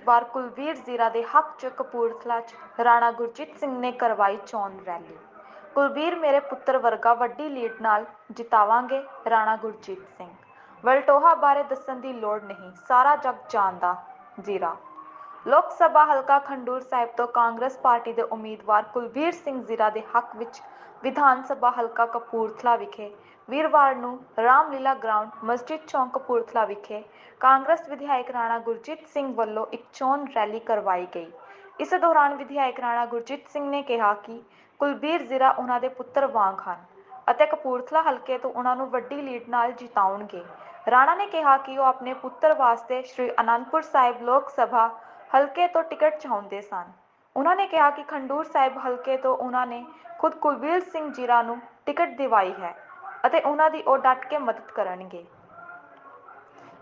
ਉਮੀਦਵਾਰ ਕੁਲਵੀਰ ਜ਼ੀਰਾ ਦੇ ਹੱਕ 'ਚ ਕਪੂਰਥਲਾ 'ਚ ਰਾਣਾ ਗੁਰਜੀਤ ਸਿੰਘ ਨੇ ਕਰਵਾਈ ਚੋਣ ਰੈਲੀ। ਕੁਲਵੀਰ ਮੇਰੇ ਪੁੱਤਰ ਵਰਗਾ ਵੱਡੀ ਲੀਡ ਨਾਲ ਜਿਤਾਵਾਂਗੇ ਰਾਣਾ ਗੁਰਜੀਤ ਸਿੰਘ। ਵਲਟੋਹਾ ਬਾਰੇ ਦੱਸਣ ਦੀ ਲੋੜ ਨਹੀਂ, ਸਾਰਾ ਜੱਗ ਜਾਣਦਾ ਜ਼ੀਰਾ। ਲੋਕ ਸਭਾ ਹਲਕਾ ਖੰਡੂਰ ਸਾਹਿਬ ਤੋਂ ਕਾਂਗਰਸ ਪਾਰਟੀ ਦੇ ਉਮੀਦਵਾਰ ਕੁਲਵੀਰ ਸਿੰਘ ਜ਼ੀਰਾ ਦੇ ਹੱਕ ਵਿੱਚ ਵਿਧਾਨ ਸਭਾ ਹਲਕਾ ਕਪੂਰਥਲਾ ਵਿਖੇ, ਵੀਰਵਾਰ ਨੂੰ ਰਾਮਲੀਲਾ ਗਰਾਊਂਡ ਮਸਜਿਦ ਚੌਂਕ ਕਪੂਰਥਲਾ ਵਿਖੇ, ਕਾਂਗਰਸ ਵਿਧਾਇਕ ਰਾਣਾ ਗੁਰਜੀਤ ਸਿੰਘ ਵੱਲੋਂ ਇੱਕ ਚੋਣ ਰੈਲੀ ਕਰਵਾਈ ਗਈ। ਇਸ ਦੌਰਾਨ ਵਿਧਾਇਕ ਰਾਣਾ ਗੁਰਜੀਤ ਸਿੰਘ ਨੇ ਕਿਹਾ ਕਿ ਕੁਲਬੀਰ ਜ਼ੀਰਾ ਉਹਨਾਂ ਦੇ ਪੁੱਤਰ ਵਾਂਗ ਹਨ ਅਤੇ ਕਪੂਰਥਲਾ ਹਲਕੇ ਤੋਂ ਉਹਨਾਂ ਨੂੰ ਵੱਡੀ ਲੀਡ ਨਾਲ ਜਿਤਾਉਣਗੇ। ਰਾਣਾ ਨੇ ਕਿਹਾ ਕਿ ਉਹ ਆਪਣੇ ਪੁੱਤਰ ਵਾਸਤੇ ਸ਼੍ਰੀ ਅਨੰਦਪੁਰ ਸਾਹਿਬ ਲੋਕ ਸਭਾ ਹਲਕੇ ਤੋਂ ਟਿਕਟ ਚਾਹੁੰਦੇ ਸਨ। ਉਹਨਾਂ ਨੇ ਕਿਹਾ ਕਿ ਖੰਡੂਰ ਸਾਹਿਬ ਹਲਕੇ ਤੋਂ ਉਹਨਾਂ ਨੇ ਖੁਦ ਕੁਲਬੀਰ ਸਿੰਘ ਜੀਰਾ ਨੂੰ ਟਿਕਟ ਦਿਵਾਈ ਹੈ ਅਤੇ ਉਹਨਾਂ ਦੀ ਉਹ ਡਟ ਕੇ ਮਦਦ ਕਰਨਗੇ।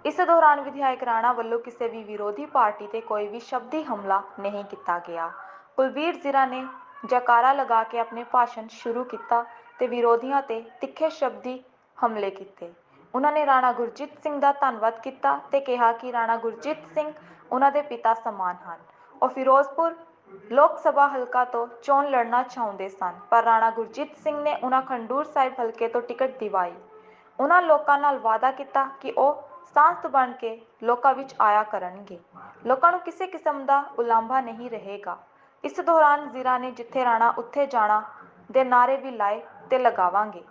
ਇਸ ਦੌਰਾਨ ਵਿਧਾਇਕ ਰਾਣਾ ਵੱਲੋਂ ਕਿਸੇ ਵੀ ਵਿਰੋਧੀ ਪਾਰਟੀ ਤੇ ਕੋਈ ਵੀ ਸ਼ਬਦੀ ਹਮਲਾ ਨਹੀਂ ਕੀਤਾ ਗਿਆ। ਕੁਲਬੀਰ ਜ਼ੀਰਾ ਨੇ ਜਕਾਰਾ ਲਗਾ ਕੇ ਆਪਣੇ ਭਾਸ਼ਣ ਸ਼ੁਰੂ ਕੀਤਾ ਤੇ ਵਿਰੋਧੀਆਂ ਤੇ ਤਿੱਖੇ ਸ਼ਬਦੀ ਹਮਲੇ ਕੀਤੇ। ਉਹਨਾਂ ਨੇ ਰਾਣਾ ਗੁਰਜੀਤ ਸਿੰਘ ਦਾ ਧੰਨਵਾਦ ਕੀਤਾ ਤੇ ਕਿਹਾ ਕਿ ਰਾਣਾ ਗੁਰਜੀਤ ਸਿੰਘ ਉਹਨਾਂ ਦੇ ਪਿਤਾ ਸਮਾਨ ਹਨ। ਉਹ ਫਿਰੋਜ਼ਪੁਰ ਲੋਕ ਸਭਾ ਹਲਕਾ ਤੋਂ ਚੋਣ ਲੜਨਾ ਚਾਹੁੰਦੇ ਸਨ, ਪਰ ਰਾਣਾ ਗੁਰਜੀਤ ਸਿੰਘ ਨੇ ਉਹਨਾਂ ਖੰਡੂਰ ਸਾਹਿਬ ਹਲਕੇ ਤੋਂ ਟਿਕਟ ਦਿਵਾਈ। ਉਹਨਾਂ ਲੋਕਾਂ ਨਾਲ ਵਾਅਦਾ ਕੀਤਾ ਕਿ ਉਹ ਸਾਂਤ ਬਣ ਕੇ ਲੋਕਾਂ ਵਿੱਚ ਆਇਆ ਕਰਨਗੇ। ਲੋਕਾਂ ਨੂੰ ਕਿਸੇ ਕਿਸਮ ਦਾ ਉਲਾਂਭਾ ਨਹੀਂ ਰਹੇਗਾ। ਇਸ ਦੌਰਾਨ ਜ਼ੀਰਾ ਨੇ ਜਿੱਥੇ ਰਾਣਾ ਉੱਥੇ ਜਾਣਾ ਦੇ ਨਾਰੇ ਵੀ ਲਾਏ ਤੇ ਲਗਾਵਾਂਗੇ।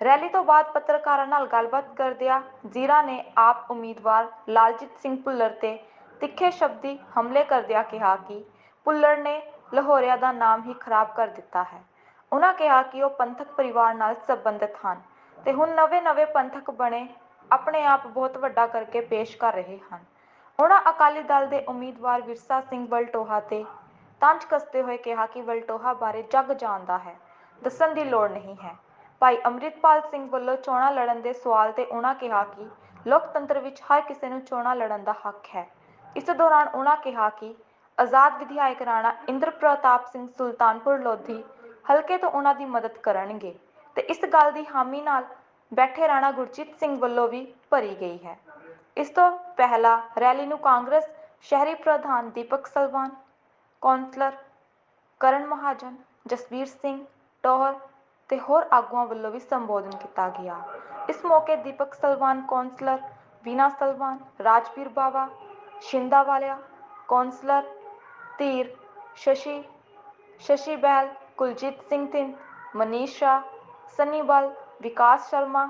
ਰੈਲੀ ਤੋਂ ਬਾਅਦ ਪੱਤਰਕਾਰਾਂ ਨਾਲ ਗੱਲਬਾਤ ਕਰਦਿਆਂ ਜ਼ੀਰਾ ਨੇ ਆਪ ਉਮੀਦਵਾਰ ਲਾਲਜੀਤ ਸਿੰਘ ਭੁੱਲਰ ਤੇ ਤਿੱਖੇ ਸ਼ਬਦੀ ਹਮਲੇ ਕਰਦਿਆਂ ਕਿਹਾ ਕਿ ਭੁੱਲਰ ਨੇ ਲਾਹੌਰੀਆ ਦਾ ਨਾਮ ਹੀ ਖਰਾਬ ਕਰ ਦਿੱਤਾ ਹੈ। ਉਹਨਾਂ ਕਿਹਾ ਕਿ ਉਹ ਪੰਥਕ ਪਰਿਵਾਰ ਨਾਲ ਸੰਬੰਧਿਤ ਹਨ ਤੇ ਹੁਣ ਨਵੇਂ-ਨਵੇਂ ਪੰਥਕ ਬਣੇ ਆਪਣੇ ਆਪ ਬਹੁਤ ਵੱਡਾ ਕਰਕੇ ਪੇਸ਼ ਕਰ ਰਹੇ ਹਨ। ਉਹਨਾਂ ਅਕਾਲੀ ਦਲ ਦੇ ਉਮੀਦਵਾਰ ਵਿਰਸਾ ਸਿੰਘ ਵਲਟੋਹਾ ਤੇ ਤੰਜ ਕੱਸਦੇ ਹੋਏ ਕਿਹਾ ਕਿ ਵਲਟੋਹਾ ਬਾਰੇ ਜੱਗ ਜਾਣਦਾ ਹੈ, ਦੱਸਣ ਦੀ ਲੋੜ ਨਹੀਂ ਹੈ। ਭਾਈ ਅੰਮ੍ਰਿਤਪਾਲ ਸਿੰਘ ਵੱਲੋਂ ਚੋਣਾਂ ਲੜਨ ਦੇ ਸਵਾਲ ਤੇ ਉਹਨਾਂ ਕਿਹਾ ਕਿ ਲੋਕਤੰਤਰ ਵਿੱਚ ਹਰ ਕਿਸੇ ਨੂੰ ਚੋਣਾਂ ਲੜਨ ਦਾ ਹੱਕ ਹੈ। ਇਸ ਦੌਰਾਨ ਉਨ੍ਹਾਂ ਕਿਹਾ ਕਿ ਆਜ਼ਾਦ ਵਿਧਾਇਕ ਰਾਣਾ ਇੰਦਰ ਪ੍ਰਤਾਪ ਸਿੰਘ ਸੁਲਤਾਨਪੁਰ ਲੋਧੀ ਹਲਕੇ ਤੋਂ ਉਹਨਾਂ ਦੀ ਮਦਦ ਕਰਨਗੇ ਤੇ ਇਸ ਗੱਲ ਦੀ ਹਾਮੀ ਨਾਲ ਬੈਠੇ ਰਾਣਾ ਗੁਰਜੀਤ ਸਿੰਘ ਵੱਲੋਂ ਵੀ ਭਰੀ ਗਈ ਹੈ। ਇਸ ਤੋਂ ਪਹਿਲਾਂ ਰੈਲੀ ਨੂੰ ਕਾਂਗਰਸ ਸ਼ਹਿਰੀ ਪ੍ਰਧਾਨ ਦੀਪਕ ਸਲਵਾਨ, ਕੌਂਸਲਰ ਕਰਨ ਮਹਾਜਨ ਜਸਵੀਰ ਸਿੰਘ ਟੋਹਰ ਤੇ ਹੋਰ ਆਗੂਆਂ ਵੱਲੋਂ ਵੀ ਸੰਬੋਧਨ ਕੀਤਾ ਗਿਆ। ਇਸ ਮੌਕੇ ਦੀਪਕ ਸਲਵਾਨ, ਕੌਂਸਲਰ ਵੀਨਾ ਸਲਵਾਨ, ਰਾਜਵੀਰ ਬਾਵਾ शिंदावालिया कौंसलर, तीर, शशि शशि बहल कुलजीत सिंह थिंद मनीष शाह, सनी बल, विकास शर्मा,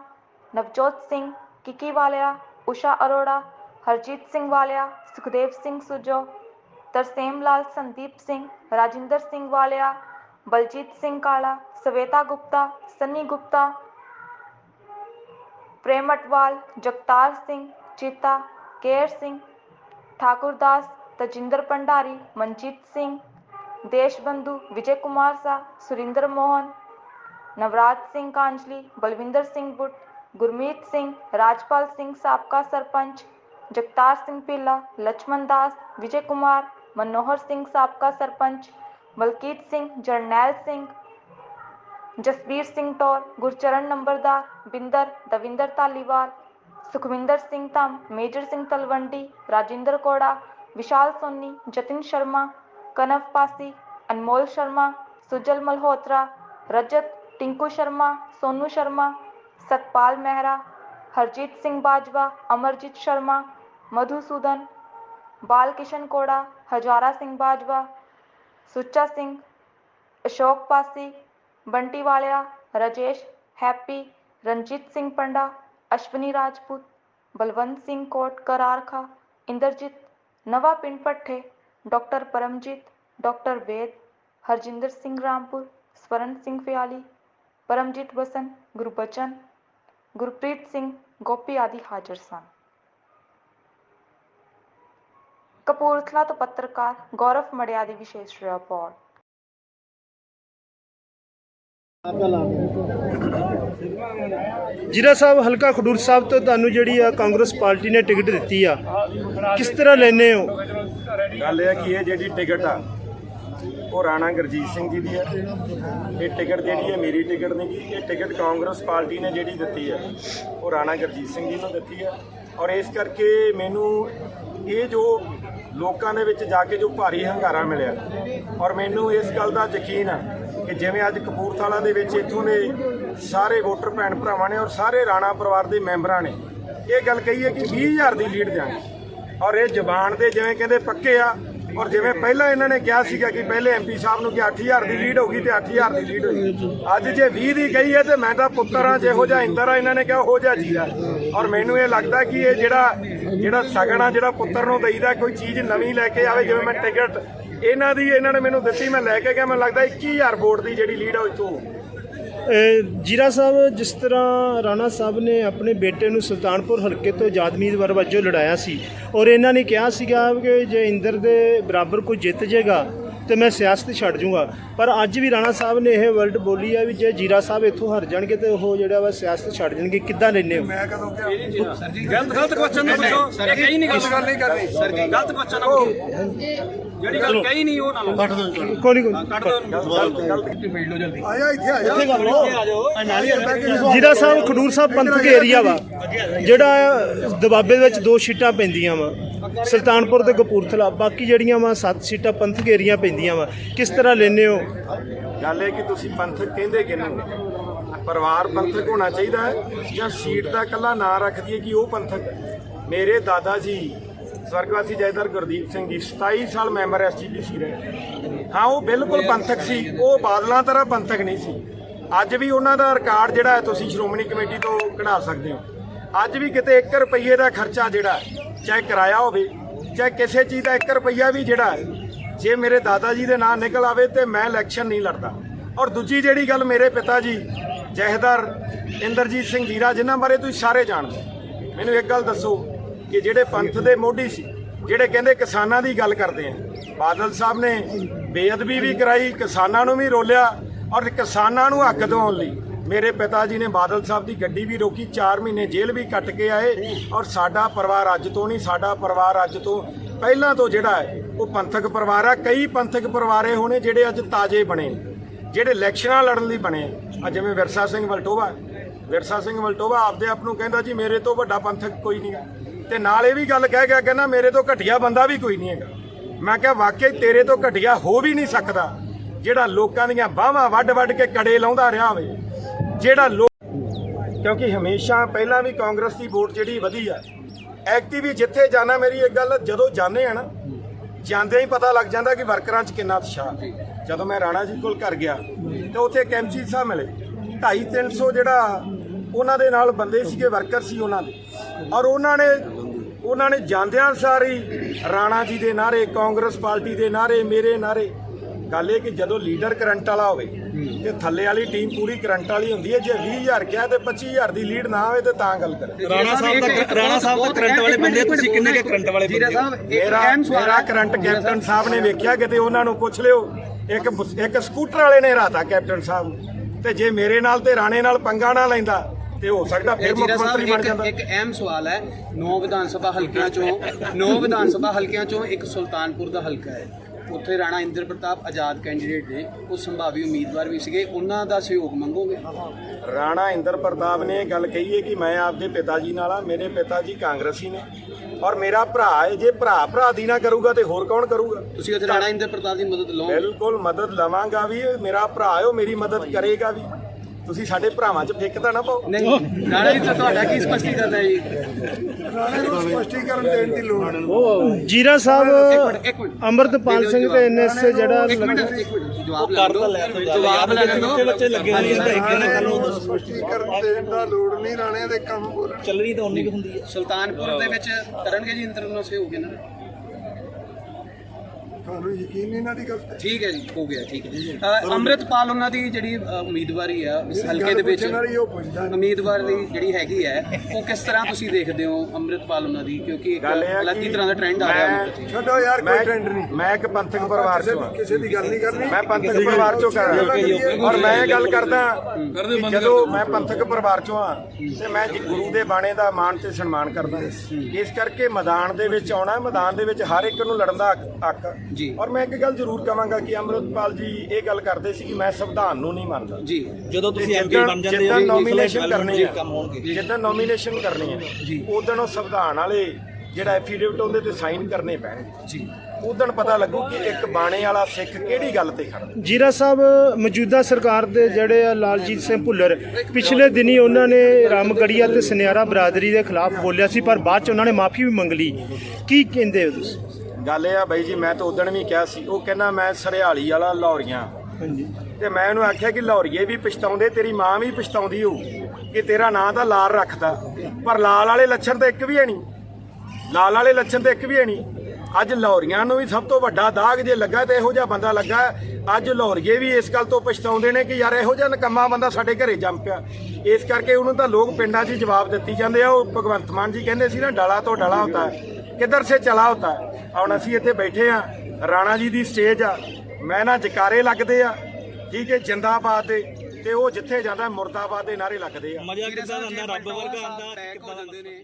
नवजोत सिंह, किकी वालिया, उषा अरोड़ा, हरजीत सिंह वालिया, सुखदेव सिंह सुजो तरसेम लाल संदीप सिंह, राजेंद्र सिंह वालिया, बलजीत सिंह काला सवेता गुप्ता, सनी गुप्ता, प्रेम अटवाल, जगतार सिंह, चीता केर सिंह ठाकुरदास ਤਜਿੰਦਰ ਭੰਡਾਰੀ ਮਨਜੀਤ ਸਿੰਘ ਦੇਸ਼ਬੰਧੂ ਵਿਜੇ ਕੁਮਾਰ ਸਾ ਸੁਰਿੰਦਰ ਮੋਹਨ ਨਵਰਾਜ ਸਿੰਘ ਕਾਂਜਲੀ ਬਲਵਿੰਦਰ ਸਿੰਘ ਬੁੱਟ ਗੁਰਮੀਤ ਸਿੰਘ ਰਾਜਪਾਲ ਸਿੰਘ ਸਾਬਕਾ ਸਰਪੰਚ ਜਗਤਾਰ ਸਿੰਘ ਪੀਲਾ ਲਛਮਨ ਦਾਸ ਵਿਜੇ ਕੁਮਾਰ ਮਨੋਹਰ ਸਿੰਘ ਸਾਬਕਾ ਸਰਪੰਚ ਮਲਕੀਤ ਸਿੰਘ ਜਰਨੈਲ ਸਿੰਘ ਜਸਬੀਰ ਸਿੰਘ ਟੋਰ ਗੁਰਚਰਨ ਨੰਬਰਦਾਰ ਬਿੰਦਰ ਦਵਿੰਦਰ ਤਾਲੀਵਾਲ सुखविंदर सिंह धाम मेजर सिंह तलवंडी, राजेंद्र कोड़ा, विशाल सोनी, जतिन शर्मा कनव पासी, अनमोल शर्मा, सुजल मल्होत्रा, रजत, टिंकू शर्मा, सोनू शर्मा, सतपाल मेहरा, हरजीत सिंह बाजवा, अमरजीत शर्मा, मधुसूदन, बालकिशन कोड़ा, हजारा सिंह बाजवा, सुच्चा सिंह, अशोक पासी, बंटी वालिया, राजेश, हैप्पी, रंजीत सिंह पंडा अश्वनी राजपूत, बलवंत सिंह कोट करारखा इंद्रजीत नवा पिंड डॉक्टर परमजीत, डॉक्टर वेद, हरजिंदर सिंह रामपुर, स्वरण सिंह फयाली, परमजीत बसन गुरबचन, गुरप्रीत सिंह, गोपी आदि हाजिर सन। कपूरथला तो पत्रकार, गौरव मड़ियादी विशेष रिपोर्ट आपका नाम ਜੀਰਾ ਸਾਹਿਬ, ਹਲਕਾ ਖਡੂਰ ਸਾਹਿਬ ਤੋਂ ਤੁਹਾਨੂੰ ਜਿਹੜੀ ਆ ਕਾਂਗਰਸ ਪਾਰਟੀ ਨੇ ਟਿਕਟ ਦਿੱਤੀ ਆ, ਕਿਸ ਤਰ੍ਹਾਂ ਲੈਨੇ ਹੋ? ਗੱਲ ਇਹ ਹੈ ਕਿ ਇਹ ਜਿਹੜੀ ਟਿਕਟ ਆ, ਉਹ ਰਾਣਾ ਗੁਰਜੀਤ ਸਿੰਘ ਜੀ ਦੀ ਹੈ ਇਹ ਟਿਕਟ ਜਿਹੜੀ ਹੈ ਮੇਰੀ ਟਿਕਟ ਨਹੀਂ ਗੀ ਇਹ ਟਿਕਟ ਕਾਂਗਰਸ ਪਾਰਟੀ ਨੇ ਜਿਹੜੀ ਦਿੱਤੀ ਹੈ ਉਹ ਰਾਣਾ ਗੁਰਜੀਤ ਸਿੰਘ ਜੀ ਨੂੰ ਦਿੱਤੀ ਹੈ ਔਰ ਇਸ ਕਰਕੇ ਮੈਨੂੰ ਇਹ ਜੋ ਲੋਕਾਂ ਦੇ ਵਿੱਚ ਜਾ ਕੇ ਜੋ ਭਾਰੀ ਹੰਗਾਰਾ ਮਿਲਿਆ, ਔਰ ਮੈਨੂੰ ਇਸ ਗੱਲ ਦਾ ਯਕੀਨ ਆ ਕਿ ਜਿਵੇਂ ਅੱਜ ਕਪੂਰਥਲਾ ਦੇ ਵਿੱਚ ਇੱਥੋਂ ਦੇ ਸਾਰੇ ਵੋਟਰ ਭੈਣ ਭਰਾਵਾਂ ਨੇ ਔਰ ਸਾਰੇ ਰਾਣਾ ਪਰਿਵਾਰ ਦੇ ਮੈਂਬਰਾਂ ਨੇ, ਇਹ ਗੱਲ ਕਹੀ ਹੈ ਕਿ 20000 ਦੀ ਲੀਡ ਦਿਆਂਗੇ। ਔਰ ਇਹ ਜ਼ਬਾਨ ਦੇ ਜਿਵੇਂ ਕਹਿੰਦੇ ਪੱਕੇ ਆ, ਔਰ ਜਿਵੇਂ ਪਹਿਲਾਂ ਇਹਨਾਂ ਨੇ ਕਿਹਾ ਸੀਗਾ ਕਿ ਪਹਿਲੇ ਐਮਪੀ ਸਾਹਿਬ ਨੂੰ ਕਿ 8000 ਦੀ ਲੀਡ ਹੋਗੀ ਤੇ 8000 ਦੀ ਲੀਡ ਹੋਈ ਅੱਜ ਜੇ 20 ਦੀ ਗਈ ਹੈ ਤੇ ਮੈਂ ਤਾਂ ਪੁੱਤਰ ਆ ਜਿਹੋ ਜਿਹਾ ਇੰਦਰ ਆ, ਇਹਨਾਂ ਨੇ ਕਿਹਾ ਹੋ ਜਾ ਜੀਰਾ ਔਰ ਮੈਨੂੰ ਇਹ ਲੱਗਦਾ ਕਿ ਇਹ ਜਿਹੜਾ ਜਿਹੜਾ ਸਗਨ ਆ ਜਿਹੜਾ ਪੁੱਤਰ ਨੂੰ ਦਈਦਾ, ਕੋਈ ਚੀਜ਼ ਨਵੀਂ ਲੈ ਕੇ ਆਵੇ, ਜਿਵੇਂ ਮੈਂ ਟਿਕਟ ਇਹਨਾਂ ਦੀ, ਇਹਨਾਂ ਨੇ ਮੈਨੂੰ ਦਿੱਤੀ, ਮੈਂ ਲੈ ਕੇ ਗਿਆ, ਮੈਨੂੰ ਲੱਗਦਾ 21000 ਵੋਟ ਦੀ ਜਿਹੜੀ ਲੀਡ ਆ ਉਹ ਇੱਥੋਂ। ਜੀਰਾ ਸਾਹਿਬ, ਜਿਸ ਤਰ੍ਹਾਂ ਰਾਣਾ ਸਾਹਿਬ ਨੇ ਆਪਣੇ ਬੇਟੇ ਨੂੰ ਸੁਲਤਾਨਪੁਰ ਹਲਕੇ ਤੋਂ ਆਜ਼ਾਦ ਉਮੀਦਵਾਰ ਵਜੋਂ ਲੜਾਇਆ ਸੀ, ਔਰ ਇਹਨਾਂ ਨੇ ਕਿਹਾ ਸੀਗਾ ਕਿ ਜੇ ਇੰਦਰ ਦੇ ਬਰਾਬਰ ਕੋਈ ਜਿੱਤ ਜਾਏਗਾ ਤੇ ਮੈਂ ਸਿਆਸਤ ਛੱਡ ਜੂੰਗਾ। ਪਰ ਅੱਜ ਵੀ ਰਾਣਾ ਸਾਹਿਬ ਨੇ ਇਹ ਵਰਡ ਬੋਲੀ ਆ ਵੀ ਜੇ ਜੀਰਾ ਸਾਹਿਬ ਇੱਥੋਂ ਹਾਰ ਜਾਣਗੇ ਤੇ ਉਹ ਜਿਹੜਾ ਵਾ ਸਿਆਸਤ ਛੱਡ ਜਾਣਗੇ। ਕਿੱਦਾਂ ਲੈਨੇ ਹੋ? ਗਲਤ ਗਲਤ ਕੁਐਸਚਨ ਨਾ ਪੁੱਛੋ। ਇਹ ਕਹੀ ਨਹੀਂ ਗੱਲ। ਨਹੀਂ ਕਰਨੀ। ਸਰ ਜੀ ਗਲਤ ਕੁਐਸਚਨ ਨਾ ਪੁੱਛੋ ਜਿਹੜੀ ਗੱਲ ਕਹੀ ਨਹੀਂ ਉਹ ਨਾ ਲਓ। ਕੋਈ ਨਹੀਂ ਕੋਈ ਕੱਢ ਦੋ ਜੀਰਾ ਸਾਹਿਬ ਖਡੂਰ ਸਾਹਿਬ ਪੰਥਕ ਏਰੀਆ ਵਾ। ਜਿਹੜਾ ਦਬਾਬੇ ਦੇ ਵਿੱਚ ਦੋ ਸੀਟਾਂ ਪੈਂਦੀਆਂ ਵਾ। ਸੁਲਤਾਨਪੁਰ ਤੇ ਕਪੂਰਥਲਾ, ਬਾਕੀ ਜਿਹੜੀਆਂ ਵਾ ਸੱਤ ਸੀਟਾਂ ਪੰਥਕ ਏਰੀਆਂ ਪੈਂਦੀਆਂ ਵਾ, ਕਿਸ ਤਰ੍ਹਾਂ ਲੈਨੇ ਹੋ? ਗੱਲ ਇਹ ਕਿ ਤੁਸੀਂ ਪੰਥਕ ਕਹਿੰਦੇ ਕਿਹਨੂੰ ਪਰਿਵਾਰ ਪੰਥਕ ਹੋਣਾ ਚਾਹੀਦਾ ਹੈ ਜਾਂ ਸੀਟ ਦਾ ਇਕੱਲਾ ਨਾਂ ਰੱਖ ਦਈਏ ਕਿ ਉਹ ਪੰਥਕ? ਮੇਰੇ ਦਾਦਾ ਜੀ, ਸਵਰਗਵਾਸੀ ਜੈਦਰ ਗੁਰਦੀਪ ਸਿੰਘ ਜੀ 27 ਸਾਲ ਮੈਂਬਰ ਐਸਜੀਪੀਸੀ ਰਹੇ। ਹਾਂ, ਉਹ ਬਿਲਕੁਲ ਪੰਥਕ ਸੀ, ਉਹ ਬਾਦਲਾਂ ਤਰ੍ਹਾਂ ਪੰਥਕ ਨਹੀਂ ਸੀ। ਅੱਜ ਵੀ ਉਹਨਾਂ ਦਾ ਰਿਕਾਰਡ ਜਿਹੜਾ ਹੈ, ਤੁਸੀਂ ਸ਼੍ਰੋਮਣੀ ਕਮੇਟੀ ਤੋਂ ਕਢਾ ਸਕਦੇ ਹੋ। ਅੱਜ ਵੀ ਕਿਤੇ 1 ਰੁਪਏ ਦਾ ਖਰਚਾ ਜਿਹੜਾ ਚਾਹੇ ਕਿਰਾਇਆ ਹੋਵੇ, ਚਾਹੇ ਕਿਸੇ ਚੀਜ਼ ਦਾ 1 ਰੁਪਈਆ ਵੀ ਜਿਹੜਾ ਜੇ ਮੇਰੇ ਦਾਦਾ ਜੀ ਦੇ ਨਾਂ ਨਿਕਲ ਆਵੇ ਤੇ ਮੈਂ ਇਲੈਕਸ਼ਨ ਨਹੀਂ ਲੜਦਾ। ਔਰ ਦੂਜੀ ਜਿਹੜੀ ਗੱਲ ਮੇਰੇ ਪਿਤਾ ਜੀ, ਜਹਦਰ ਇੰਦਰਜੀਤ ਸਿੰਘ ਜੀਰਾ, ਜਿਨ੍ਹਾਂ ਬਾਰੇ ਤੁਸੀਂ ਸਾਰੇ ਜਾਣਦੇ ਮੈਨੂੰ ਇੱਕ ਗੱਲ ਦੱਸੋ ਕਿ ਜਿਹੜੇ ਪੰਥ ਦੇ ਮੋਢੀ ਸੀ, ਜਿਹੜੇ ਕਹਿੰਦੇ ਕਿਸਾਨਾਂ ਦੀ ਗੱਲ ਕਰਦੇ ਆ, ਬਾਦਲ ਸਾਹਿਬ ਨੇ ਬੇਅਦਬੀ ਵੀ ਕਰਾਈ, ਕਿਸਾਨਾਂ ਨੂੰ ਵੀ ਰੋਲਿਆ ਔਰ ਕਿਸਾਨਾਂ ਨੂੰ ਹੱਕ ਦਿਵਾਉਣ ਲਈ ਮੇਰੇ ਪਿਤਾ ਜੀ ਨੇ ਬਾਦਲ ਸਾਹਿਬ ਦੀ ਗੱਡੀ ਵੀ ਰੋਕੀ 4 ਮਹੀਨੇ ਜੇਲ੍ਹ ਵੀ ਕੱਟ ਕੇ ਆਏ ਔਰ ਸਾਡਾ ਪਰਿਵਾਰ ਅੱਜ ਤੋਂ ਨਹੀਂ, ਸਾਡਾ ਪਰਿਵਾਰ ਅੱਜ ਤੋਂ ਪਹਿਲਾਂ ਤੋਂ ਜਿਹੜਾ ਹੈ, ਉਹ ਪੰਥਕ ਪਰਿਵਾਰ ਆ। ਕਈ ਪੰਥਕ ਪਰਿਵਾਰੇ ਹੋਣੇ ਜਿਹੜੇ ਅੱਜ ਤਾਜ਼ੇ ਬਣੇ, ਜਿਹੜੇ ਇਲੈਕਸ਼ਨਾਂ ਲੜਨ ਲਈ ਬਣੇ। ਆ ਜਿਵੇਂ ਵਿਰਸਾ ਸਿੰਘ ਵਲਟੋਵਾ, ਵਿਰਸਾ ਸਿੰਘ ਵਲਟੋਵਾ ਆਪਦੇ ਆਪ ਨੂੰ ਕਹਿੰਦਾ ਜੀ, ਮੇਰੇ ਤੋਂ ਵੱਡਾ ਪੰਥਕ ਕੋਈ ਨਹੀਂ ਹੈ ਤੇ ਨਾਲ ਇਹ ਵੀ ਗੱਲ ਕਹਿ ਗਿਆ ਕਹਿੰਦਾ ਮੇਰੇ ਤੋਂ ਘਟੀਆ ਬੰਦਾ ਵੀ ਕੋਈ ਨਹੀਂ ਹੈਗਾ। ਮੈਂ ਕਿਹਾ, ਵਾਕਈ ਤੇਰੇ ਤੋਂ ਘਟੀਆ ਹੋ ਵੀ ਨਹੀਂ ਸਕਦਾ, ਜਿਹੜਾ ਲੋਕਾਂ ਦੀਆਂ ਬਾਹਾਂ ਵੱਡ ਵੱਡ ਕੇ ਕੜੇ ਲਾਉਂਦਾ ਰਿਹਾ ਹੋਵੇ। ਜਿਹੜਾ ਲੋਕ ਕਿਉਂਕਿ ਹਮੇਸ਼ਾ ਪਹਿਲਾਂ ਵੀ ਕਾਂਗਰਸ ਦੀ ਵੋਟ ਜਿਹੜੀ ਵਧੀ ਆ, ਐਕਟਿਵ ਵੀ ਜਿੱਥੇ ਜਾਣਾ ਮੇਰੀ ਇੱਕ ਗੱਲ, ਜਦੋਂ ਜਾਂਦੇ ਆ ਨਾ, ਜਾਂਦਿਆਂ ਹੀ ਪਤਾ ਲੱਗ ਜਾਂਦਾ ਕਿ ਵਰਕਰਾਂ 'ਚ ਕਿੰਨਾ ਉਤਸ਼ਾਹ ਜਦੋਂ ਮੈਂ ਰਾਣਾ ਜੀ ਕੋਲ ਘਰ ਗਿਆ, ਤੇ ਉੱਥੇ ਇੱਕ ਐਮਸੀ ਸਾਹਿਬ ਮਿਲੇ 250 300 ਜਿਹੜਾ ਉਹਨਾਂ ਦੇ ਨਾਲ ਬੰਦੇ ਸੀਗੇ, ਵਰਕਰ ਸੀ ਉਹਨਾਂ ਦੇ। ਔਰ ਉਹਨਾਂ ਨੇ ਉਹਨਾਂ ਨੇ ਜਾਂਦਿਆਂ ਸਾਰੀ ਰਾਣਾ ਜੀ ਦੇ ਨਾਰੇ, ਕਾਂਗਰਸ ਪਾਰਟੀ ਦੇ ਨਾਰੇ, ਮੇਰੇ ਨਾਰੇ। ਗੱਲ ਇਹ ਕਿ ਜਦੋਂ ਲੀਡਰ ਕਰੰਟ ਵਾਲਾ ਹੋਵੇ ਤੇ ਥੱਲੇ ਵਾਲੀ ਟੀਮ ਪੂਰੀ ਕਰੰਟ ਵਾਲੀ ਹੁੰਦੀ ਹੈ ਜੇ 20000 ਕਿਹਾ ਤੇ 25000 ਦੀ ਲੀਡ ਨਾ ਹੋਵੇ ਤੇ ਤਾਂ ਗੱਲ ਕਰੇ। ਰਾਣਾ ਸਾਹਿਬ ਦਾ ਰਾਣਾ ਸਾਹਿਬ ਦਾ ਕਰੰਟ ਵਾਲੇ ਬੰਦੇ ਤੁਸੀਂ ਕਿੰਨੇ ਕੇ ਕਰੰਟ ਵਾਲੇ ਬੰਦੇ ਸਾਹਿਬ ਮੇਰਾ ਮੇਰਾ ਕਰੰਟ ਕੈਪਟਨ ਸਾਹਿਬ ਨੇ ਵੇਖਿਆ ਕਿਤੇ ਉਹਨਾਂ ਨੂੰ ਪੁੱਛ ਲਿਓ। ਇੱਕ ਇੱਕ ਸਕੂਟਰ ਵਾਲੇ ਨੇ ਹਰਾਤਾ ਕੈਪਟਨ ਸਾਹਿਬ। ਤੇ ਜੇ ਮੇਰੇ ਨਾਲ ਤੇ ਰਾਣੇ ਨਾਲ ਪੰਗਾ ਨਾ ਲੈਂਦਾ ਤੇ ਹੋ ਸਕਦਾ ਫਿਰ ਮੁੱਖ ਜੀਰਾ ਮੰਤਰੀ ਬਣ ਜਾਂਦਾ। ਇੱਕ ਇੱਕ ਅਹਿਮ ਸਵਾਲ ਹੈ ਨੌ ਵਿਧਾਨ ਸਭਾ ਹਲਕਿਆਂ ਚੋਂ ਨੌ ਵਿਧਾਨ ਸਭਾ ਹਲਕਿਆਂ ਚੋਂ ਇੱਕ ਸੁਲਤਾਨਪੁਰ ਦਾ ਹਲਕਾ ਹੈ। ਉੱਥੇ ਰਾਣਾ ਇੰਦਰ ਪ੍ਰਤਾਪ ਆਜ਼ਾਦ ਕੈਂਡੀਡੇਟ ਨੇ ਉਹ ਸੰਭਾਵੀ ਉਮੀਦਵਾਰ ਵੀ ਸੀਗੇ ਉਹਨਾਂ ਦਾ ਸਹਿਯੋਗ ਮੰਗੋਗੇ? ਰਾਣਾ ਇੰਦਰ ਪ੍ਰਤਾਪ ਨੇ ਇਹ ਗੱਲ ਕਹੀ ਹੈ ਕਿ ਮੈਂ ਆਪਦੇ ਪਿਤਾ ਜੀ ਨਾਲ ਆ ਮੇਰੇ ਪਿਤਾ ਜੀ ਕਾਂਗਰਸੀ ਨੇ। ਔਰ ਮੇਰਾ ਭਰਾ ਹੈ ਜੇ ਭਰਾ ਭਰਾ ਦੀ ਨਾ ਕਰੂਗਾ ਤੇ ਹੋਰ ਕੌਣ ਕਰੂਗਾ? ਤੁਸੀਂ ਉੱਥੇ ਰਾਣਾ ਇੰਦਰ ਪ੍ਰਤਾਪ ਦੀ ਮਦਦ ਲਓ ਬਿਲਕੁਲ ਮਦਦ ਲਵਾਂਗਾ ਵੀ ਮੇਰਾ ਭਰਾ ਹੈ ਉਹ ਮੇਰੀ ਮਦਦ ਕਰੇਗਾ ਵੀ। ਤੁਸੀਂ ਸਾਡੇ ਭਰਾਵਾਂ 'ਚ ਫਿੱਕ ਤਾਂ ਨਾ ਪਾਓ। ਨਹੀਂ ਰਾਣਾ ਜੀ ਤਾਂ ਤੁਹਾਡਾ ਕੀ ਸਪਸ਼ਟੀਕਰਨ ਹੈ ਜੀ? ਸਪਸ਼ਟੀਕਰਨ ਦੇਣ ਦੀ ਲੋੜ ਜੀਰਾ ਸਾਹਿਬ ਮਿੰਟ, ਇੱਕ ਮਿੰਟ। ਅੰਮ੍ਰਿਤਪਾਲ ਸਿੰਘ ਤੇ ਐਨਐਸ ਜਿਹੜਾ ਇੱਕ ਮਿੰਟ ਇੱਕ ਮਿੰਟ। ਜਵਾਬ ਲੈ ਲਓ ਜਵਾਬ ਲੈ ਲਓ ਬੱਚੇ ਲੱਗੇ ਹੋਏ ਸਪਸ਼ਟੀਕਰਨ ਦੇਣ ਦਾ ਲੋੜ ਨਹੀਂ ਰਾਣਿਆਂ ਦੇ ਕੰਮ ਬੋਲਣ ਸੁਲਤਾਨਪੁਰ ਦੇ ਵਿੱਚ ਕਰਨਗੇ ਜੀ ਇੰਦਰ ਨੂੰ ਸਹਿਯੋਗ ਇਹਨਾਂ ਦਾ ਤੁਹਾਨੂੰ ਯਕੀਨ ਨਹੀਂ ਇਹਨਾਂ ਦੀ ਗੱਲ ਤੇ? ਠੀਕ ਹੈ ਜੀ ਹੋ ਗਿਆ ਠੀਕ ਹੈ। ਅ, ਅੰਮ੍ਰਿਤਪਾਲ ਉਹਨਾਂ ਦੀ ਜਿਹੜੀ ਅ, ਉਮੀਦਵਾਰੀ ਆ ਇਸ ਹਲਕੇ ਦੇ ਵਿੱਚ ਪੁੱਛਣ ਵਾਲੀ ਉਹ ਪੁੱਛਦਾ। ਉਮੀਦਵਾਰ ਦੀ ਜਿਹੜੀ ਹੈਗੀ ਹੈ ਉਹ ਕਿਸ ਤਰ੍ਹਾਂ ਤੁਸੀਂ ਦੇਖਦੇ ਹੋ ਅੰਮ੍ਰਿਤਪਾਲ ਉਹਨਾਂ ਦੀ? ਕਿਉਂਕਿ ਇੱਕ ਗੱਲ ਇਹ ਆ ਅਲੱਗ ਹੀ ਕਿ ਤਰ੍ਹਾਂ ਦਾ ਟ੍ਰੈਂਡ ਆ ਰਿਹਾ ਮੈਂ- ਉਹਨਾਂ ਤੇ ਛੱਡੋ ਯਾਰ ਮੈਂ ਕੋਈ ਟ੍ਰੈਂਡ ਨਹੀਂ। ਮੈਂ ਇੱਕ ਪੰਥਕ ਪਰਿਵਾਰ ਕਿਸੇ ਚੋਂ ਦੀ ਕਿਸੇ ਦੀ ਗੱਲ ਨਹੀਂ ਕਰਨੀ। ਮੈਂ ਪੰਥਕ ਪਰਿਵਾਰ ਚੋਂ ਕਰ ਰਿਹਾ ਔਰ ਮੈਂ ਇਹ ਗੱਲ ਕਰਦਾ ਕਿ ਜਦੋਂ ਮੈਂ ਪੰਥਕ ਪਰਿਵਾਰ ਚੋਂ ਆ ਤੇ ਮੈਂ ਜੀ ਗੁਰੂ ਦੇ ਬਾਣੇ ਦਾ ਮਾਣ ਤੇ ਸਨਮਾਨ ਕਰਦਾ। ਇਸ ਕਰਕੇ ਮੈਦਾਨ ਦੇ ਵਿੱਚ ਆਉਣਾ ਮੈਦਾਨ ਦੇ ਵਿੱਚ ਹਰ ਇੱਕ ਨੂੰ ਲੜਨ ਦਾ ਹੱਕ- ਹੱਕ ਜੀ। ਔਰ ਮੈਂ ਇੱਕ ਗੱਲ ਜ਼ਰੂਰ ਕਹਾਂਗਾ ਕਿ ਅੰਮ੍ਰਿਤਪਾਲ ਜੀ ਇਹ ਗੱਲ ਕਰਦੇ ਸੀ ਕਿ ਮੈਂ ਸੰਵਿਧਾਨ ਨੂੰ ਨਹੀਂ ਮੰਨਦਾ। ਜੀ। ਜਦੋਂ ਤੁਸੀਂ ਐਮਪੀ ਬਣ ਜਾਂਦੇ ਜਿੱਦਣ ਨੋਮੀਨੇਸ਼ਨ ਕਰਨੀ ਜੀ ਹੈ ਕੰਮ ਹੋਣਗੇ। ਜਿੱਦਣ ਨੋਮੀਨੇਸ਼ਨ ਕਰਨੀ ਹੈ ਉਦੋਂ ਉਹ ਸੰਵਿਧਾਨ ਵਾਲੇ ਜਿਹੜਾ ਐਫੀਡੇਵਿਟ ਉਹਦੇ ਤੇ ਸਾਈਨ ਕਰਨੇ ਪੈਣਗੇ। ਜੀ। ਉਦੋਂ ਪਤਾ ਲੱਗੂ ਕਿ ਇੱਕ ਬਾਣੇ ਵਾਲਾ ਸਿੱਖ ਕਿਹੜੀ ਗੱਲ ਤੇ ਖੜਾ। ਜੀਰਾ ਸਾਹਿਬ ਮੌਜੂਦਾ ਸਰਕਾਰ ਦੇ ਜਿਹੜੇ ਆ ਲਾਲਜੀਤ ਸਿੰਘ ਭੁੱਲਰ ਪਿਛਲੇ ਦਿਨੀ ਉਹਨਾਂ ਨੇ ਰਾਮਗੜੀਆ ਤੇ ਸੁਨਿਆਰਾ ਬਰਾਦਰੀ ਦੇ ਖਿਲਾਫ ਬੋਲਿਆ ਸੀ ਪਰ ਬਾਅਦ ਚ ਉਹਨਾਂ ਨੇ ਮਾਫੀ ਵੀ ਮੰਗ ਲਈ। ਕੀ ਕਹਿੰਦੇ ਹੋ ਤੁਸੀਂ? ਗੱਲ ਇਹ ਆ ਬਾਈ ਜੀ ਮੈਂ ਤਾਂ ਉਦੋਂ ਵੀ ਕਿਹਾ ਸੀ ਉਹ ਕਹਿੰਦਾ ਮੈਂ ਸਰਿਆਲੀ ਵਾਲਾ ਲਾਹੌਰੀਆਂ ਹਾਂਜੀ। ਤੇ ਮੈਂ ਉਹਨੂੰ ਆਖਿਆ ਕਿ ਲਾਹੌਰੀਏ ਵੀ ਪਛਤਾਉਂਦੇ ਤੇਰੀ ਮਾਂ ਵੀ ਪਛਤਾਉਂਦੀ ਹੋਊ ਕਿ ਤੇਰਾ ਨਾਂ ਤਾਂ ਲਾਲ ਰੱਖਦਾ ਪਰ ਲਾਲ ਵਾਲੇ ਲੱਛਣ ਤਾਂ ਇੱਕ ਵੀ ਹੈ ਨਹੀਂ। ਲਾਲ ਵਾਲੇ ਲੱਛਣ ਤਾਂ ਇੱਕ ਵੀ ਹੈ ਨਹੀਂ। ਅੱਜ ਲਾਹੌਰੀਆਂ ਨੂੰ ਵੀ ਸਭ ਤੋਂ ਵੱਡਾ ਦਾਗ ਜੇ ਲੱਗਾ ਤੇ ਇਹੋ ਜਿਹਾ ਬੰਦਾ ਲੱਗਾ ਅੱਜ ਲਾਹੌਰੀਏ ਵੀ ਇਸ ਗੱਲ ਤੋਂ ਪਛਤਾਉਂਦੇ ਨੇ ਕਿ ਯਾਰ ਇਹੋ ਜਿਹਾ ਨਕੰਮਾ ਬੰਦਾ ਸਾਡੇ ਘਰੇ ਜੰਮ ਪਿਆ। ਇਸ ਕਰਕੇ ਉਹਨੂੰ ਤਾਂ ਲੋਕ ਪਿੰਡਾਂ 'ਚ ਹੀ ਜਵਾਬ ਦਿੱਤੀ ਜਾਂਦੇ ਆ ਉਹ ਭਗਵੰਤ ਮਾਨ ਜੀ ਕਹਿੰਦੇ ਸੀ ਨਾ ਡਾਲਾ ਤੋਂ ਡਾਲਾ ਹੁੰਦਾ ਹੈ ਕਿੱਧਰ ਸੇ ਚਲਾ ਹੁੰਦਾ। ਹੈ ਹੁਣ ਅਸੀਂ ਇੱਥੇ ਬੈਠੇ ਆ ਰਾਣਾ ਜੀ ਦੀ ਸਟੇਜ ਆ। ਮੈਂ ਨਾ ਜਕਾਰੇ ਲੱਗਦੇ ਆ, ਠੀਕ ਹੈ, ਜਿੰਦਾਬਾਦ ਦੇ। ਤੇ ਉਹ ਜਿੱਥੇ ਜਾਂਦਾ ਮੁਰਦਾਬਾਦ ਦੇ ਨਾਰੇ ਲੱਗਦੇ ਆ। ਮਜ਼ਾ ਕਿਦਾਂ ਆਉਂਦਾ? ਰੱਬ ਵਰਗਾ ਆਉਂਦਾ ਪੈਕ ਹੋ ਨੇ